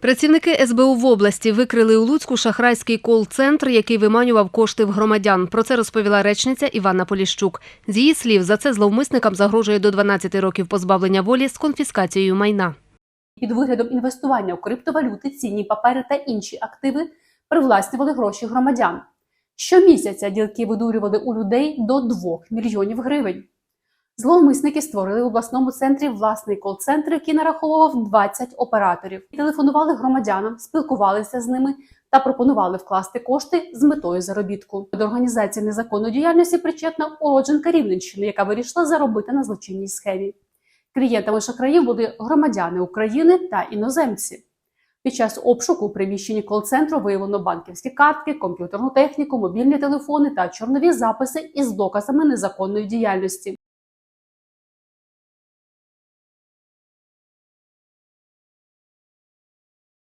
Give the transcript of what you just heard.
Працівники СБУ в області викрили у Луцьку шахрайський кол-центр, який виманював кошти в громадян. Про це розповіла речниця Іванна Поліщук. З її слів, за це зловмисникам загрожує до 12 років позбавлення волі з конфіскацією майна. під виглядом інвестування у криптовалюти, цінні папери та інші активи привласнювали гроші громадян. Щомісяця ділки видурювали у людей до 2 мільйонів гривень. Зловмисники створили в обласному центрі власний кол-центр, який нараховував 20 операторів. Телефонували громадянам, спілкувалися з ними та пропонували вкласти кошти з метою заробітку. До організації незаконної діяльності причетна уродженка Рівненщини, яка вирішила заробити на злочинній схемі. Клієнтами шахраїв були громадяни України та іноземці. Під час обшуку у приміщенні кол-центру виявлено банківські картки, комп'ютерну техніку, мобільні телефони та чорнові записи із доказами незаконної діяльності.